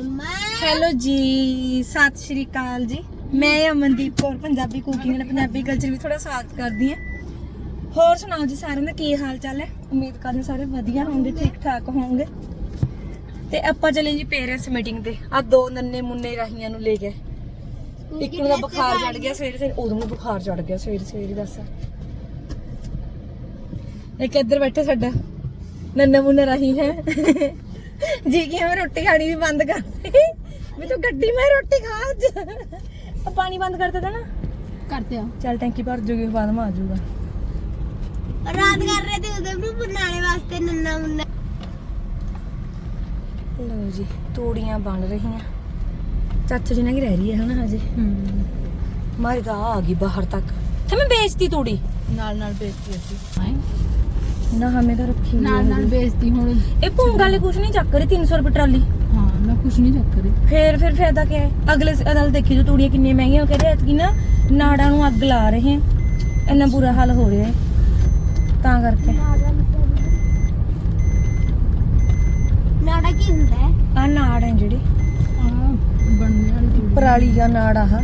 Hello ਜੀ ਸਤਿ ਸ਼੍ਰੀ ਅਕਾਲ ਜੀ। ਮੈਂ ਅਮਨਦੀਪ ਕੌਰ ਪੰਜਾਬੀ ਕੁਕਿੰਗ ਨਾਲ ਪੰਜਾਬੀ ਕਲਚਰ ਵੀ ਥੋੜਾ ਸਵਾਗਤ ਕਰਦੀ ਹਾਂ। ਹੋਰ ਸੁਣਾਓ ਜੀ ਸਾਰਿਆਂ ਦਾ ਕੀ ਹਾਲ ਚਾਲ ਹੈ? ਉਮੀਦ ਕਰਦੇ ਸਾਰੇ ਵਧੀਆ ਹੋਣਗੇ ਠੀਕ ਠਾਕ ਹੋਣਗੇ। ਤੇ ਆਪਾਂ ਚੱਲੇ ਜੀ ਪੇਰੈਂਟਸ ਮੀਟਿੰਗ ਤੇ। ਆ ਦੋ ਨੰਨੇ ਮੁੰਨੇ ਰਾਹੀਆਂ ਨੂੰ ਲੈ ਗਏ ਇੱਕ ਨੂੰ ਦਾ ਬੁਖਾਰ ਚੜ ਗਿਆ ਸਵੇਰੇ ਸਵੇਰੇ ਉਦੋਂ ਨੂੰ ਬੁਖਾਰ ਚੜ ਗਿਆ ਸਵੇਰੇ ਸਵੇਰੇ ਦੱਸ। ਇੱਕ ਇੱਧਰ ਬੈਠੇ ਸਾਡਾ। ਨੰਨਾ ਮੁੰਨਾ ਰਾਹੀ ਹੈ। ਜੀ ਕਿ ਮੈਂ ਰੋਟੀ ਖਾਣੀ ਵੀ ਬੰਦ ਕਰ ਦੇ ਵੀ ਗੱਡੀ ਮੈਂ ਰੋਟੀ ਖਾ ਅੱਜ। ਉਹ ਪਾਣੀ ਬੰਦ ਕਰ ਦਿੱਤਾ ਨਾ। करते ਚੱਲ ਟੈਂਕੀ ਭਰ ਜੂਗੀ ਬਾਅਦ ਮਾ ਆ ਰਾਤ ਕਰ ਰਹੇ ਤੇ ਉਦੋਂ ਨੂੰ ਬਣਾਣੇ ਵਾਸਤੇ ਨੰਨਾ ਮੁੰਨਾ। ਲਓ ਜੀ ਤੂੜੀਆਂ ਬਣ ਰਹੀਆਂ। ਚਾਚੂ ਜੀ ਨਾਲ ਹੀ ਰਹਿ ਰਹੀ ਹੈ ਹਨਾ ਹਜੇ? ਮਾਰੀ ਤਾਂ ਆ ਗਈ ਬਾਹਰ ਤੱਕ। ਤੇ ਮੈਂ ਵੇਚਤੀ ਤੂੜੀ। ਨਾਲ ਨਾਲ ਬੇਇੱਜ਼ਤੀ ਅਸੀਂ। ਨਾ ਹਮੇ ਤਾਂ ਰੱਖੀ ਹੋਈ ਨਾਲ ਨਾਲ ਹੁਣ। ਇਹ ਭੂੰਗ ਵਾਲੇ ਕੁਛ ਨਹੀਂ ਚੱਕ ਰਹੀ 300 ਰੁਪਏ ਟਰਾਲੀ। ਹਾਂ ਮੈਂ ਕੁਝ ਨਹੀਂ ਚੱਕ ਰਹੀ। ਫੇਰ ਫਿਰ ਫਾਇਦਾ ਕੀ ਹੈ। ਅਗਲੇ ਅਦਲ ਦੇਖੀ ਜੋ ਤੂੜੀਆਂ ਕਿੰਨੀਆਂ ਮਹਿੰਗੀਆਂ ਹੋ ਕੇ ਰਹੇ ਐਤਕੀ ਨਾ ਨਾੜਾਂ ਨੂੰ ਅੱਗ ਲਾ ਰਹੇ ਹੈ। ਇੰਨਾ ਬੁਰਾ ਹਾਲ ਹੋ ਰਿਹਾ ਹੈ। ਤਾਂ ਕਰਕੇ। ਨਾੜਾ ਕੀ ਹੁੰਦਾ ਹੈ? ਆ ਨਾੜ ਹੈ ਜਿਹੜੀ। ਆ ਬਣਨੇ ਵਾਲੀ ਪਰਾਲੀ ਦਾ ਨਾੜ ਆ ਆਹ।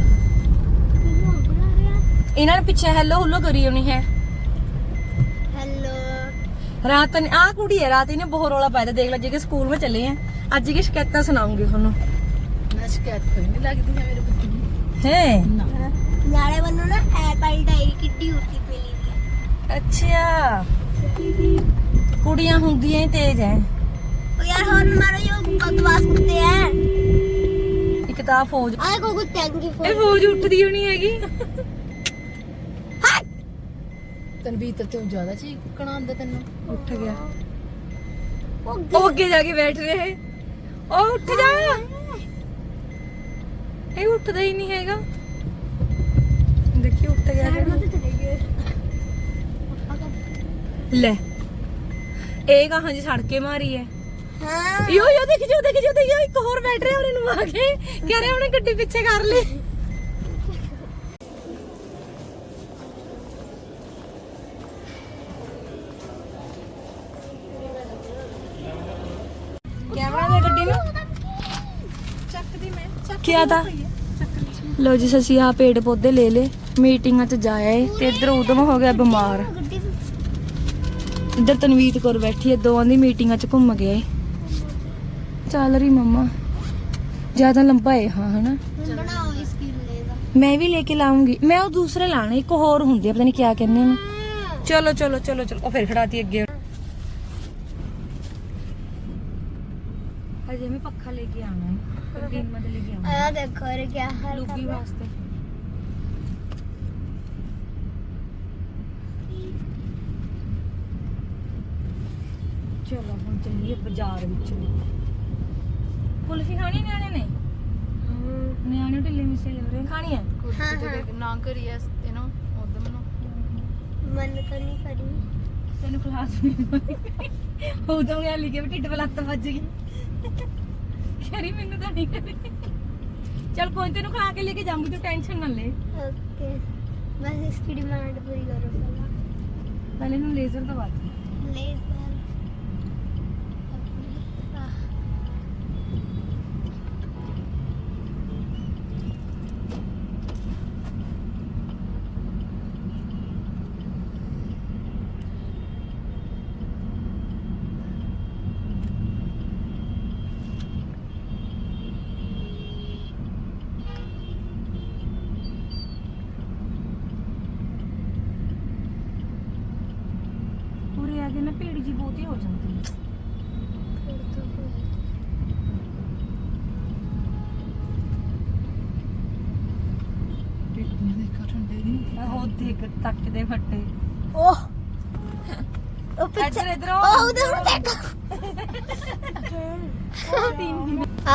ਇਹਨਾਂ ਨੇ ਪਿੱਛੇ ਹੈਲੋ ਹੁੱਲੋ ਕਰੀ ਹੋਣੀ ਹੈ। ਰਾਤ ਨੇ ਆਹ ਕੁੜੀ ਹੈ ਰਾਤ ਇਹਨੇ ਬਹੁਤ ਰੋਲਾ ਪਾਇਆ ਦੇਖ ਲੈ ਜੇ ਕਿ ਸਕੂਲ ਵਿੱਚ ਚੱਲੇ ਆ। ਅੱਜ ਕੀ ਸ਼ਿਕਾਇਤਾਂ ਸੁਣਾਉਂਗੀ ਤੁਹਾਨੂੰ? ਅੱਛਾ। ਕੁੜੀਆਂ ਹੁੰਦੀਆਂ ਹੀ ਤੇਜ਼ ਐ। ਉਹ ਯਾਰ ਹੁਣ ਮਾਰੋ ਯੋ ਬਕਵਾਸ ਕੁੱਤੇ ਐ। ਇੱਕ ਤਾਂ ਫੌਜ ਆਏ ਕੋ ਕੁੱਤੇ ਆਂ ਕੀ ਇਹ ਫੌਜ ਉੱਠਦੀ ਹੋਣੀ ਹੈਗੀ। ਤਨਵੀਰ ਤੂੰ ਜ਼ਿਆਦਾ ਚੀਕਣਾ ਆਂਦਾ ਤੈਨੂੰ। ਉੱਠ ਗਿਆ। ਉਹ ਅੱਗੇ ਜਾ ਕੇ ਬੈਠ ਰਿਹਾ ਹੈ ਉਹ ਉੱਠ ਜਾ। ਇਹ ਉੱਠਦਾ ਹੀ ਨਹੀਂ ਹੈਗਾ। ਦੇਖੀ ਉੱਠ ਗਿਆ ਕਿ ਨਹੀਂ। ਲੈ। ਇਹ ਕਹਾਂ ਜੀ ਛੜ ਕੇ ਮਾਰੀ ਹੈ ਹਾਂ। ਯੋ ਯੋ ਦੇਖ ਜੋ ਦੇਖ ਜੋ ਇੱਕ ਹੋਰ ਬੈਠ ਰਿਹਾ ਉਹਨੇ ਨੂੰ ਕੇ। ਕਹਿ ਉਹਨੇ ਗੱਡੀ ਪਿੱਛੇ ਕਰ ਲਈ ਕਿਆ ਦਾ ਲੋ ਜੀ ਅਸੀਂ ਆ ਪੇੜ ਪੌਦੇ ਲੈ ਲੇ ਮੀਟਿੰਗਾਂ 'ਚ ਜਾਇਆ ਏ, ਤੇ ਇੱਧਰ ਉਦਮ ਹੋ ਗਿਆ ਬਿਮਾਰ। ਇੱਧਰ ਤਨਵੀਰ ਕੋਲ ਬੈਠੀ ਏ, ਦੋਵਾਂ ਦੀ ਮੀਟਿੰਗਾਂ 'ਚ ਘੁੰਮ ਗਿਆ ਚੱਲ ਰਹੀ ਮੰਮਾ, ਜ਼ਿਆਦਾ ਲੰਬਾ ਏ, ਹਾਂ, ਹਨਾ? ਮੈਂ ਵੀ ਲੈ ਕੇ ਲਾਉਂਗੀ। ਮੈਂ ਉਹ ਦੂਸਰੇ ਲਾਣੇ ਇੱਕ ਹੋਰ ਹੁੰਦੇ ਆ, ਪਤਾ ਨਹੀਂ ਕਿਆ ਕਹਿੰਦੇ ਨੇ। ਚਲੋ ਚਲੋ ਚਲੋ ਚਲੋ, ਉਹ ਫਿਰ ਖੜਾਤੀ ਅੱਗੇ ਲੈ ਕੇ ਆਣਾ ਹੈ ਕੁਕਿੰਗ ਮਤ ਲੈ ਕੇ ਆਣਾ ਆ ਦੇਖੋ ਇਹ ਕੀ ਹਾਲ ਲੁਕੀ ਵਾਸਤੇ ਚਲੋ ਹੁਣ ਚੱਲੀਏ ਬਾਜ਼ਾਰ ਵਿੱਚ ਕੁਲਫੀ ਖਾਣੀ ਨਿਆਣੇ ਨੇ ਨਿਆਣੇ ਢਿੱਲੇ ਮਿਸੇ ਹੋ ਰਹੇ ਖਾਣੀ ਹੈ ਨਾ ਕਰੀ ਐਸ ਇਹਨੋਂ ਉਦੋਂ ਨੂੰ ਮਨ ਤਾਂ ਨਹੀਂ ਕਰੀ ਤੈਨੂੰ ਕਲਾਸ ਨਹੀਂ ਹੋਈ ਗਿਆ ਲਿਖੇ ਵੀ ਢਿੱਡ ਵੱਲ ਵੱਜ ਗਈ ਖੈਰੀ ਮੈਨੂੰ ਤਾਂ ਨਹੀਂ ਕਰੀ ਚਲ ਕੋਈ ਨੀ, ਤੈਨੂੰ ਖਾ ਕੇ ਲੈ ਕੇ ਜਾਊਂਗੀ ਤੂੰ ਟੈਨਸ਼ਨ ਨਾ ਲੈ ओके बस इसकी डिमांड पूरी करो पहला ਪਹਿਲੇ ਨੂੰ ਲੇਜ਼ਰ ਦਵਾ ਦੇ लेजर ਹੋ ਜਾਂਦੀ ਹੈ ਦੇ ਕਰਨ ਦੇ ਨਹੀਂ ਉਹ ਦੇਖ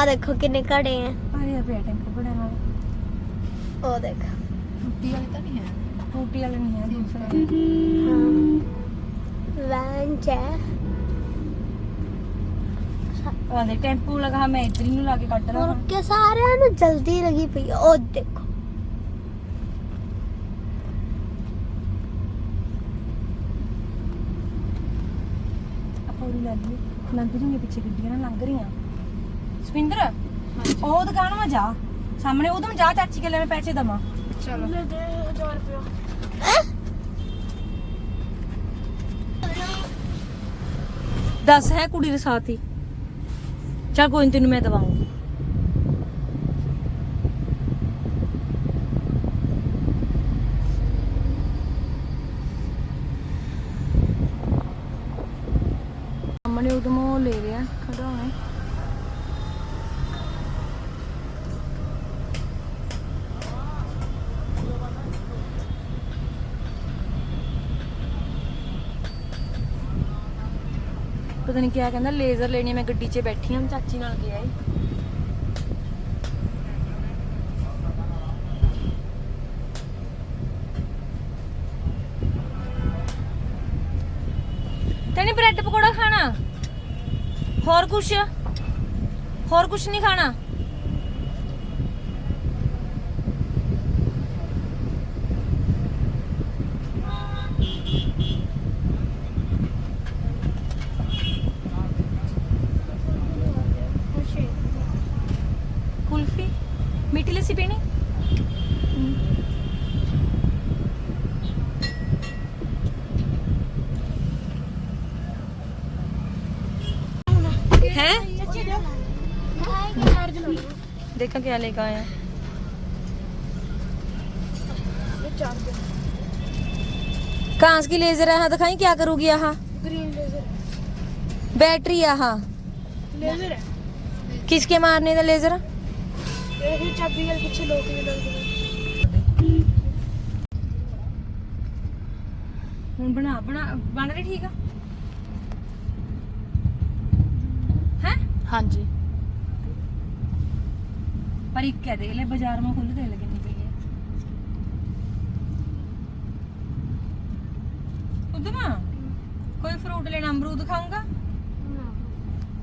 ਦੇਖੋ ਕਿੰਨੇ ਘੜੇ ਆ ਅਰੇ ਆ ਬੇਟਾ ਟੈਂਕ ਉਹ ਦੇਖ ਟੁੱਟੀ ਵਾਲੀ ਤਾਂ ਨਹੀਂ ਹੈ ਟੁੱਟੀ ਵਾਲੀ ਨਹੀਂ ਹੈ ਦੂਸਰਾ ਹਾਂ ਵੈਨ ਚ ਆਂਦੇ ਟੈਂਪੂ ਲਗਾ ਮੈਂ ਇਧਰ ਨੂੰ ਲਾ ਕੇ ਕੱਢ ਰਹਾ ਸਾਰਿਆਂ ਨੂੰ ਜਲਦੀ ਲੱਗੀ ਪਈ ਦੇਖੋ। ਰਹੀਆਂ। ਸੁਪਿੰਦਰ ਉਹ ਦੁਕਾਨ ਮਾ ਜਾ। ਸਾਹਮਣੇ ਉਹਦੇ ਜਾ ਚਾਚੀ ਪੈਸੇ ਦਵਾਂ। ਦੱਸ ਹੈ ਕੁੜੀ ਦੇ ਸਾਥ ਹੀ। ਚਲ ਕੋਈ ਨੀ ਤੈਨੂੰ ਮੈਂ ਦਵਾਉਂਗੀ ਸਾਹਮਣੇ ਉਦੋਂ ਉਹ ਲੈ ਰਿਹਾ ਖੜਾਉਣੇ ਪਤਾ ਨਹੀਂ ਕਿਆ ਕਹਿੰਦਾ ਲੇਜ਼ਰ ਲੈਣੀ ਮੈਂ ਗੱਡੀ 'ਚ ਬੈਠੀ ਹਾਂ ਚਾਚੀ ਨਾਲ ਗਿਆ ਏ। ਤੈਨੂੰ ਬ੍ਰੈਡ ਪਕੌੜਾ ਖਾਣਾ? ਹੋਰ ਕੁਛ? ਹੋਰ ਕੁਛ ਨਹੀਂ ਖਾਣਾ ਕੁਲਫੀ ਮਿੱਠੀ ਲੱਸੀ ਪੀਣੀ ਹੈ देखा क्या लेकर आया कांच की लेजर है दिखाई क्या करूगी यहाँ बैटरी यहाँ ਲੇਜ਼ਰ ਹੈ किसके मारने का लेजर ਇਹ ਚਾਬੀ ਨਾਲ ਪਿੱਛੇ ਲੋਕ ਵੀ ਲੱਗਦੇ ਹੁਣ ਬਣਾ ਬਣਾ ਬਣ ਰਹੀ ਠੀਕ ਆ? ਹੈ? ਹਾਂਜੀ। ਪਰ ਇੱਕ ਕਹਿ ਦੇ ਲੈ ਬਾਜ਼ਾਰ ਮਾ ਖੁੱਲ ਦੇ ਲਗੇ ਨਹੀਂ ਪਈ ਹੈ। ਉਦਮਾ ਕੋਈ ਫਰੂਟ ਲੈਣਾ ਅਮਰੂਦ ਖਾਊਂਗਾ?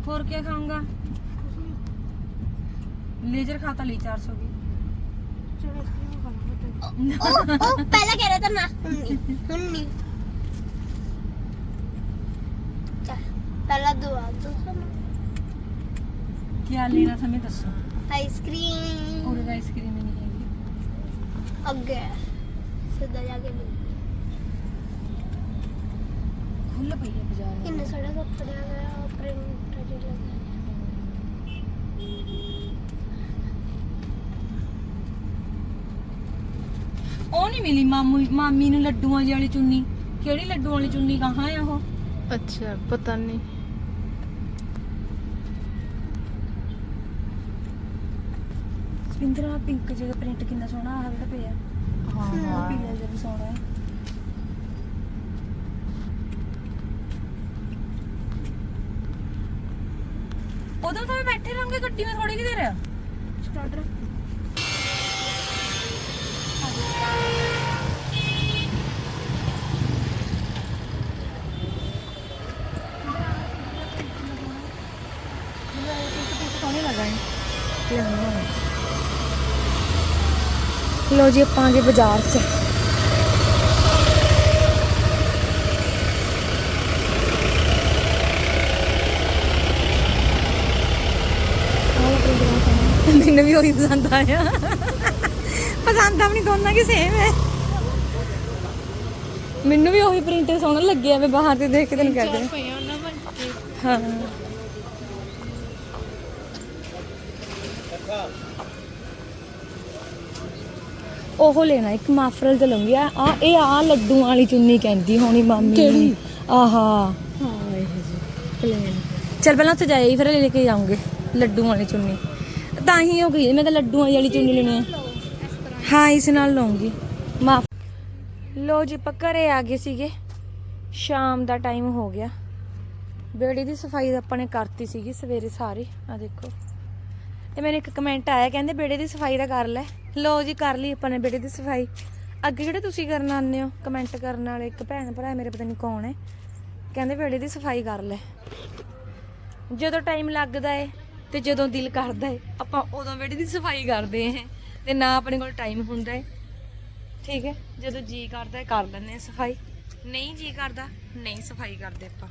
ਹੋਰ ਕੀ ਖਾਊਂਗਾ? लेजर खाता ली चार सौ की। पहले कह रहा था ना। नहीं पहला दो क्या लेना था मैं दसो आइसक्रीम। और आइसक्रीम नहीं है। अगे सीधा जाके खुल भैया बाज़ार? इन्हें सड़क पर आ गया प्रिंट लगा ਉਹ ਨਹੀਂ ਮਿਲੀ ਮਾਮੂ ਮਾਮੀ ਨੂੰ ਲੱਡੂਆਂ ਜਿਹੀ ਵਾਲੀ ਚੁੰਨੀ। ਕਿਹੜੀ ਲੱਡੂਆਂ ਵਾਲੀ ਚੁੰਨੀ ਕਹਾਂ ਆ ਉਹ? ਅੱਛਾ ਪਤਾ ਨਹੀਂ। ਸਪਿੰਦਰਾ ਪਿੰਕ ਜਿਹੜਾ ਪ੍ਰਿੰਟ ਕਿੰਨਾ ਸੋਹਣਾ ਆ ਜਿਹੜਾ ਪਿਆ। ਹਾਂ ਪੀਲਾ ਜਿਹਾ ਵੀ ਸੋਹਣਾ ਹੈ ਉਦੋਂ ਤਾਂ ਬੈਠੇ ਰਹਾਂਗੇ ਗੱਡੀ ਵਿੱਚ ਥੋੜੀ ਕਿ ਦੇਰ। ਸਟਾਰਟਰ ਸੋਹਣੇ ਲਗਾਏ ਲੋ ਜੀ ਆਪਾਂ ਆ ਗਏ ਬਾਜ਼ਾਰ 'ਚ। ਮੈਨੂੰ ਵੀ ਉਹੀ ਪਸੰਦ ਆਇਆ। ਪਸੰਦ ਆਪਣੀ ਦੋਨਾਂ ਕੀ ਸੇਮ ਹੈ। ਮੈਨੂੰ ਵੀ ਉਹੀ ਪ੍ਰਿੰਟ ਸੋਹਣਾ ਲੱਗਿਆ ਮੈਂ ਬਾਹਰ ਤੇ ਦੇਖ ਕੇ ਤੈਨੂੰ ਬਣ ਹਾਂ। ਉਹ ਲੈਣਾ ਇੱਕ ਮਾਫਰਲ ਤੇ ਲਵਾਂਗੀ ਆ ਆ- ਇਹ ਆ ਲੱਡੂਆਂ ਵਾਲੀ ਚੁੰਨੀ ਕਹਿੰਦੀ ਹੋਣੀ ਮਾਮੀ ਕਿਹੜੀ? ਆਹਾ। ਹਾਂ ਇਹ ਜੀ ਪਲੇਨ ਚਲ ਪਹਿਲਾਂ ਉੱਥੇ ਜਾਏ ਫਿਰ ਲੈ ਕੇ ਜਾਉਂਗੇ ਲੱਡੂਆਂ ਵਾਲੀ ਚੁੰਨੀ। ਤਾਂ ਹੀ ਉਹ ਗਈ ਮੈਂ ਤਾਂ ਲੱਡੂਆਂ ਵਾਲੀ ਚੁੰਨੀ ਲੈਣੀ ਹੈ ਹਾਂ, ਇਸ ਨਾਲ ਲਵਾਂਗੀ ਮਾਫ। ਲੋ ਜੀ, ਆਪਾਂ ਘਰੇ ਆ ਗਏ ਸੀਗੇ। ਸ਼ਾਮ ਦਾ ਟਾਈਮ ਹੋ ਗਿਆ। ਬੇੜੀ ਦੀ ਸਫ਼ਾਈ ਤਾਂ ਆਪਾਂ ਨੇ ਕਰਤੀ ਸੀਗੀ ਸਵੇਰੇ ਸਾਰੀ ਆ ਦੇਖੋ। ਤੇ ਮੈਨੂੰ ਇੱਕ ਕਮੈਂਟ ਆਇਆ, ਕਹਿੰਦੇ ਬੇੜੇ ਦੀ ਸਫ਼ਾਈ ਦਾ ਕਰ ਲੈ। ਲੋ ਜੀ, ਕਰ ਲਈ ਆਪਾਂ ਨੇ ਬੇੜੇ ਦੀ ਸਫ਼ਾਈ। ਅੱਗੇ ਜਿਹੜੇ ਤੁਸੀਂ ਕਰਨ ਆਉਂਦੇ ਹੋ ਕਮੈਂਟ ਕਰਨ ਵਾਲੇ, ਇੱਕ ਭੈਣ ਭਰਾ ਮੇਰੇ ਪਤਾ ਨਹੀਂ ਕੌਣ ਹੈ, ਕਹਿੰਦੇ ਬੇੜੇ ਦੀ ਸਫ਼ਾਈ ਕਰ ਲੈ। ਜਦੋਂ ਟਾਈਮ ਲੱਗਦਾ ਏ ਤੇ ਜਦੋਂ ਦਿਲ ਕਰਦਾ ਏ, ਆਪਾਂ ਉਦੋਂ ਬੇੜੇ ਦੀ ਸਫ਼ਾਈ ਕਰਦੇ ਹਾਂ। ਤੇ ਨਾ ਆਪਣੇ ਕੋਲ ਟਾਈਮ ਹੁੰਦਾ ਏ ਠੀਕ ਹੈ? ਜਦੋਂ ਜੀ ਕਰਦਾ ਏ ਕਰ ਲੈਂਦੇ ਹਾਂ ਸਫ਼ਾਈ। ਨਹੀਂ ਜੀ ਕਰਦਾ, ਨਹੀਂ ਸਫ਼ਾਈ ਕਰਦੇ ਆਪਾਂ।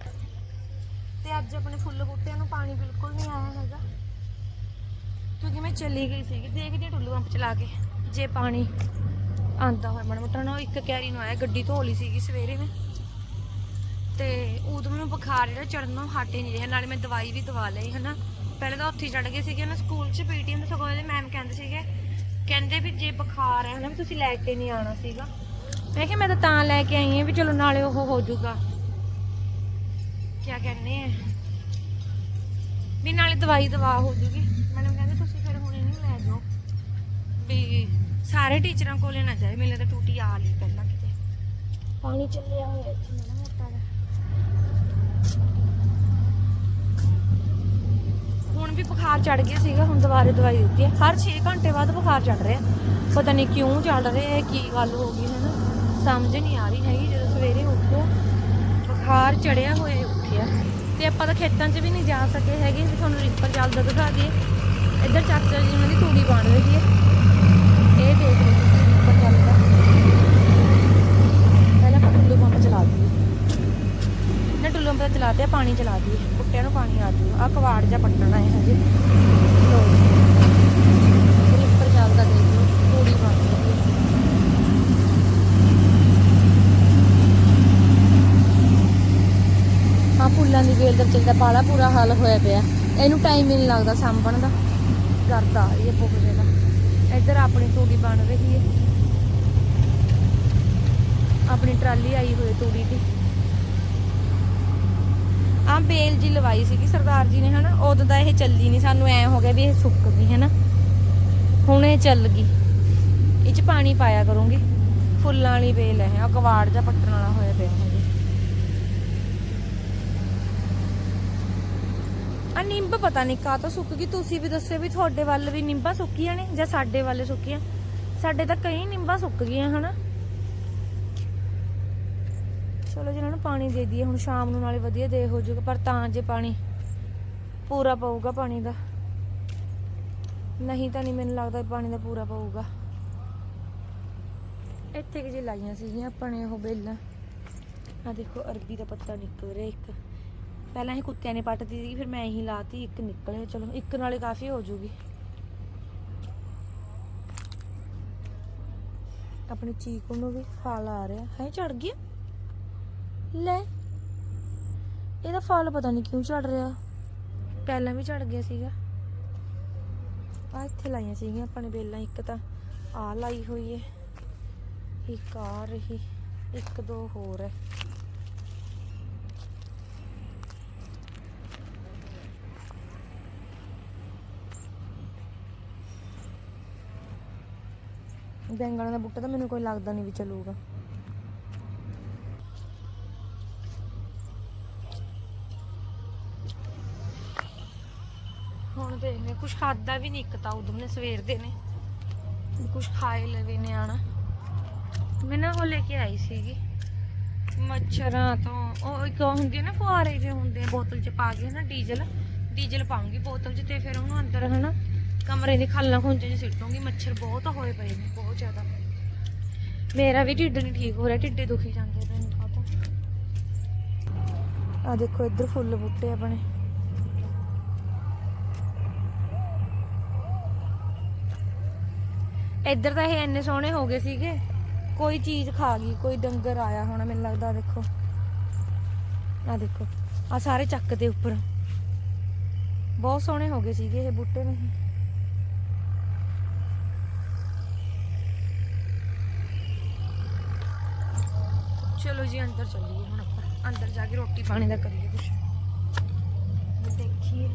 ਤੇ ਅੱਜ ਆਪਣੇ ਫੁੱਲ ਬੂਟਿਆਂ ਨੂੰ ਪਾਣੀ ਬਿਲਕੁਲ ਨਹੀਂ ਆਇਆ ਹੈਗਾ। ਕਿਉਂਕਿ ਚਲੀ ਗਈ ਸੀਗੀ। ਦੇਖਦੇ ਟੁੱਲੂ ਪੰਪ ਚਲਾ ਕੇ, ਜੇ ਪਾਣੀ ਆਂਦਾ ਹੋਇਆ ਮਾੜਾ ਮੋਟਾ। ਨਾ ਇੱਕ ਕੈਰੀ ਨੂੰ ਆਇਆ, ਗੱਡੀ ਧੋ ਲਈ ਸੀਗੀ ਸਵੇਰੇ ਮੈਂ। ਤੇ ਉਦੋਂ ਮੈਨੂੰ ਬੁਖਾਰ ਜਿਹੜਾ ਚੜਨਾ ਹਟ ਹੀ ਨਹੀਂ ਰਿਹਾ। ਨਾਲੇ ਮੈਂ ਦਵਾਈ ਵੀ ਦਵਾ ਲਈ, ਹਨਾ। ਪਹਿਲਾਂ ਤਾਂ ਉੱਥੇ ਚੜ ਗਏ ਸੀਗੇ ਨਾ ਸਕੂਲ 'ਚ ਪੀਟੀਐਮ ਦੇ ਸਗੋਂ ਮੈਮ ਕਹਿੰਦੇ ਸੀਗੇ ਕਹਿੰਦੇ ਵੀ ਜੇ ਬੁਖਾਰ ਹੈ ਹਨਾ ਵੀ ਤੁਸੀਂ ਲੈ ਕੇ ਨਹੀਂ ਆਣਾ ਸੀਗਾ। ਮੈਂ ਕਿਹਾ ਮੈਂ ਤਾਂ ਤਾਂ ਲੈ ਕੇ ਆਈ ਹਾਂ ਵੀ ਚਲੋ ਨਾਲੇ ਉਹ ਹੋ ਜਾਊਗਾ। ਕੀ ਕਹਿੰਦੇ ਆ? ਵੀ ਨਾਲੇ ਦਵਾਈ ਦਵਾ ਹੋ ਜੂਗੀ। ਮੈਡਮ ਕਹਿੰਦੇ ਤੁਸੀਂ ਫਿਰ ਹੁਣੇ ਨਹੀਂ ਲੈ ਜਾਓ। ਵੀ ਸਾਰੇ ਟੀਚਰਾਂ ਕੋਲੇ ਨਾ ਜਾਏ ਮੈਨੂੰ ਤਾਂ ਟੂਟੀ ਆ ਲਈ ਪਹਿਲਾਂ ਕਿਤੇ। ਪਾਣੀ ਚੱਲਿਆ ਹੋਇਆ ਇੱਥੇ ਨਾ ਮੋਟਾ ਜਿਹਾ। ਹੁਣ ਵੀ ਬੁਖਾਰ ਚੜ ਗਿਆ ਸੀਗਾ, ਹੁਣ ਦੁਬਾਰੇ ਦਵਾਈ ਦਿੱਤੀ ਹੈ। ਹਰ 6 ਘੰਟੇ ਬਾਅਦ ਬੁਖਾਰ ਚੜ ਰਿਹਾ। ਪਤਾ ਨਹੀਂ ਕਿਉਂ ਚੜ ਰਿਹਾ ਹੈ, ਕੀ ਗੱਲ ਹੋ ਗਈ ਹੈ ਨਾ ਸਮਝ ਨਹੀਂ ਆ ਰਹੀ ਹੈਗੀ, ਜਦੋਂ ਸਵੇਰੇ ਉੱਠੋ, ਬੁਖਾਰ ਚੜਿਆ ਹੋਇਆ ਉੱਠਿਆ। ਤੇ ਆਪਾਂ ਤਾਂ ਖੇਤਾਂ 'ਚ ਵੀ ਨਹੀਂ ਜਾ ਸਕੇ ਹੈਗੇ, ਵੀ ਤੁਹਾਨੂੰ ਰਿਪਰ ਚੱਲਦਾ ਦਿਖਾ ਦਈਏ। ਇੱਧਰ ਚਾਚਾ ਜੀ ਉਹਨਾਂ ਦੀ ਤੂੜੀ ਬਣ ਰਹੀ ਹੈ। ਇਹ ਦੇਖ ਲਓ ਤੁਸੀਂ, ਰਿਪਰ ਚੱਲਦਾ। ਪਹਿਲਾਂ ਆਪਾਂ ਟੁੱਲੂ ਪੰਪ ਚਲਾ ਦਈਏ। ਨਾ ਟੁੱਲੂ ਪੰਪ ਚਲਾ ਤੇ ਪਾਣੀ ਚਲਾ ਦਈਏ। ਕੁੱਟਿਆਂ ਨੂੰ ਪਾਣੀ ਆ ਜੂ ਆ ਕਵਾੜ ਜਾਂ ਪੱਟਣਾ ਹੈ ਹਜੇ ਲੋ ਰਿਪਰ ਚੱਲਦਾ ਦੇਖ ਲਓ ਤੂੜੀ ਬਣ ਰਹੀ ਹੈ ਆ ਫੁੱਲਾਂ ਦੀ ਦਾ ਵਿਚਾਰੀ ਪੂਰਾ ਹਾਲ ਹੋਇਆ ਪਿਆ। ਇਹਨੂੰ ਟਾਈਮ ਹੀ ਨਹੀਂ ਲੱਗਦਾ ਸਾਂਭਣ ਦਾ। ਕਰਦਾ ਇਹ ਬਹੁਤ ਜ਼ਿਆਦਾ ਇੱਧਰ ਆਪਣੀ ਤੂੜੀ ਬਣ ਰਹੀ ਹੈ। ਆਪਣੀ ਟਰਾਲੀ ਆਈ ਹੋਈ ਤੂੜੀ ਦੀ ਆ ਬੇਲ ਜੀ ਲਵਾਈ ਸੀਗੀ ਸਰਦਾਰ ਜੀ ਨੇ, ਹਨਾ? ਉਦੋਂ ਦਾ ਇਹ ਚੱਲੀ ਨਹੀਂ। ਸਾਨੂੰ ਐ ਹੋ ਗਿਆ ਵੀ ਇਹ ਸੁੱਕ ਗਈ, ਹਨਾ? ਹੁਣ ਇਹ ਚੱਲ ਗਈ। ਇਹ ਚ ਪਾਣੀ ਪਾਇਆ ਕਰੂੰਗੀ। ਫੁੱਲਾਂ ਵਾਲੀ ਬੇਲ ਹੈ। ਆ ਕਵਾੜ ਜਾਂ ਪੱਟਣ ਵਾਲਾ ਹੋਇਆ ਪਿਆ ਹਜੇ ਆ ਨਿੰਬ ਪਤਾ ਨਹੀਂ ਕਾ ਤੋਂ ਸੁੱਕ ਗਈ। ਤੁਸੀਂ ਵੀ ਦੱਸਿਓ ਵੀ ਤੁਹਾਡੇ ਵੱਲ ਵੀ ਨਿੰਬਾਂ ਸੁੱਕੀਆਂ ਨੇ ਜਾਂ ਸਾਡੇ ਵੱਲ ਸੁੱਕੀਆਂ? ਸਾਡੇ ਤਾਂ ਕਈ ਨਿੰਬਾਂ ਸੁੱਕ ਗਈਆਂ ਹਨਾ। ਚਲੋ ਜੀ ਨੂੰ ਪਾਣੀ ਦੇ ਦਈਏ, ਹੁਣ ਸ਼ਾਮ ਨੂੰ ਨਾਲੇ ਵਧੀਆ ਦੇ ਹੋ ਜਾਊਗਾ, ਪਰ ਤਾਂ ਜੇ ਪਾਣੀ ਪੂਰਾ ਪਊਗਾ ਪਾਣੀ ਦਾ। ਨਹੀਂ ਤਾਂ ਨਹੀਂ ਮੈਨੂੰ ਲੱਗਦਾ ਪਾਣੀ ਦਾ ਪੂਰਾ ਪਊਗਾ। ਇੱਥੇ ਕਿ ਜੇ ਲਾਈਆਂ ਸੀਗੀਆਂ ਆਪਣੇ ਉਹ ਬੇਲਾਂ। ਆ ਦੇਖੋ, ਅਰਬੀ ਦਾ ਪੱਤਾ ਨਿਕਲ ਰਿਹਾ ਇੱਕ। ਪਹਿਲਾਂ ਇਹ ਕੁੱਤਿਆਂ ਨੇ ਪੱਟਦੀ ਸੀ, ਫਿਰ ਮੈਂ ਇਹੀ ਲਾਤੀ, ਇੱਕ ਨਿਕਲੇ ਚਲੋ, ਇੱਕ ਨਾਲੇ ਕਾਫੀ ਹੋ ਜੂਗੀ। ਆਪਣੇ ਚੀਕੂ ਨੂੰ ਵੀ ਫਲ ਆ ਰਿਹਾ। ਹੈ ਚੜ ਗਿਆ ਲੈ, ਇਹਦਾ ਫਲ ਪਤਾ ਨਹੀਂ ਕਿਉਂ ਚੜ ਰਿਹਾ। ਪਹਿਲਾਂ ਵੀ ਚੜ ਗਿਆ ਸੀਗਾ। ਆ ਇੱਥੇ ਲਾਈਆਂ ਸੀਗੀਆਂ ਆਪਾਂ ਨੇ ਬੇਲਾਂ ਇੱਕ ਤਾਂ ਆ ਲਾਈ ਹੋਈ ਹੈ ਇੱਕ ਆ ਰਹੀ, ਇੱਕ ਦੋ ਹੋਰ ਹੈ ਬੈਂਗਣ ਦਾ ਬੂਟਾ ਤਾਂ ਮੈਨੂੰ ਕੋਈ ਲੱਗਦਾ ਨਹੀਂ ਵੀ ਚੱਲੂਗਾ। ਹੁਣ ਦੇਖਨੇ ਕੁਝ ਖਾਦਾ ਵੀ ਨਹੀਂ ਇੱਕ ਤਾਂ ਉਦੋਂ ਨੇ, ਸਵੇਰ ਦੇ ਨੇ। ਕੁਝ ਖਾਏ ਲਵੇ ਨੇ ਆਣਾ ਮੈਂ ਨਾ ਉਹ ਲੈ ਕੇ ਆਈ ਸੀਗੀ। ਮੱਛਰਾਂ ਤੋਂ, ਉਹ ਇੱਕ ਉਹ ਹੁੰਦੀ ਹੈ ਨਾ ਫੁਆਰੇ ਜੇ ਹੁੰਦੇ ਬੋਤਲ 'ਚ ਪਾ ਕੇ ਨਾ ਡੀਜ਼ਲ। ਡੀਜ਼ਲ ਪਾਉਂਗੀ ਬੋਤਲ 'ਚ ਤੇ ਫਿਰ ਉਹਨੂੰ ਅੰਦਰ ਹਨਾ ਕਮਰੇ ਦੀ ਖਾਲਾਂ ਖੁੰਝੇ 'ਚ ਸਿੱਟੂਗੀ, ਮੱਛਰ ਬਹੁਤ ਹੋਏ ਪਏ ਨੇ, ਬਹੁਤ ਜ਼ਿਆਦਾ। ਮੇਰਾ ਵੀ ਢਿੱਡ ਨਹੀਂ ਠੀਕ ਹੋ ਰਿਹਾ, ਢਿੱਡੇ ਦੁਖੀ ਜਾਂਦੇ ਤੈਨੂੰ ਪਤਾ ਆ ਦੇਖੋ, ਇੱਧਰ ਫੁੱਲ ਬੂਟੇ ਆਪਣੇ। ਇੱਧਰ ਤਾਂ ਇਹ ਇੰਨੇ ਸੋਹਣੇ ਹੋ ਗਏ ਸੀਗੇ, ਕੋਈ ਚੀਜ਼ ਖਾ ਗਈ, ਕੋਈ ਡੰਗਰ ਆਇਆ ਹੋਣਾ, ਮੈਨੂੰ ਲੱਗਦਾ ਦੇਖੋ। ਆ ਦੇਖੋ ਆ ਸਾਰੇ ਚੱਕ ਦੇ ਉੱਪਰ। ਬਹੁਤ ਸੋਹਣੇ ਹੋ ਗਏ ਸੀਗੇ ਇਹ ਬੂਟੇ ਨੇ ਚਲੋ ਜੀ, ਅੰਦਰ ਚੱਲੀਏ ਹੁਣ ਆਪਾਂ। ਅੰਦਰ ਜਾ ਕੇ ਰੋਟੀ ਪਾਣੀ ਦਾ ਕਰੀਏ ਕੁਛ। ਦੇਖੀਏ।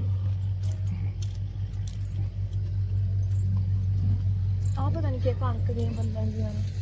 ਆ ਪਤਾ ਨਹੀਂ ਕੀ ਕਣਕ ਦੀਆਂ ਬੰਦਾਂ ਦੀਆਂ ਨੇ।